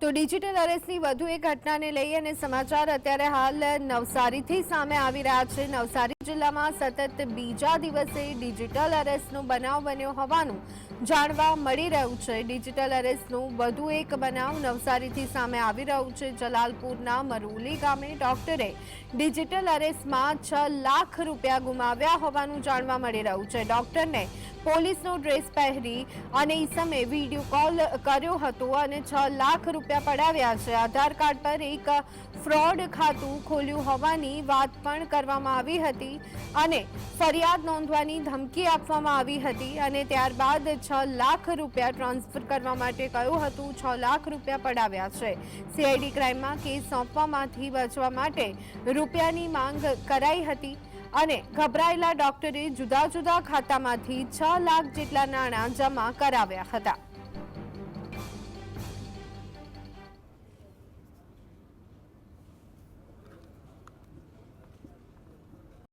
તો ડિજિટલ અરેસ્ટની વધુ એક ઘટનાને લઈ અને સમાચાર અત્યારે હાલ નવસારીથી સામે આવી રહ્યા છે. નવસારી જિલ્લામાં સતત બીજા દિવસે ડિજિટલ અરેસ્ટનો બનાવ બન્યો હોવાનું જાણવા મળી રહ્યું છે. ડિજિટલ અરેસ્ટનો વધુ એક બનાવ નવસારીથી સામે આવી રહ્યું છે. જલાલપુરના મરૂલી ગામે ડોક્ટરે ડિજિટલ અરેસ્ટમાં છ લાખ રૂપિયા ગુમાવ્યા હોવાનું જાણવા મળી રહ્યું છે. ડોક્ટરને પોલીસનો ડ્રેસ પહેરી અને ઈસમે વીડિયો કોલ કર્યો હતો અને છ લાખ રૂપિયા પડાવ્યા છે. આધાર કાર્ડ પર એક ફ્રોડ ખાતું ખોલ્યું હોવાની વાત પણ કરવામાં આવી હતી અને ફરિયાદ નોંધવાની ધમકી આપવામાં આવી હતી અને ત્યારબાદ છ લાખ રૂપિયા ટ્રાન્સફર કરવા માટે કહ્યું હતું, છ લાખ રૂપિયા પડાવ્યા છે. સીઆઈડી ક્રાઇમમાં કેસ સોંપવામાંથી બચવા માટે રૂપિયાની માંગ કરાઈ હતી. અને ગભરાયેલા ડોક્ટરે જુદા જુદા ખાતામાંથી છ લાખ જેટલા નાણાં જમા કરાવ્યા હતા.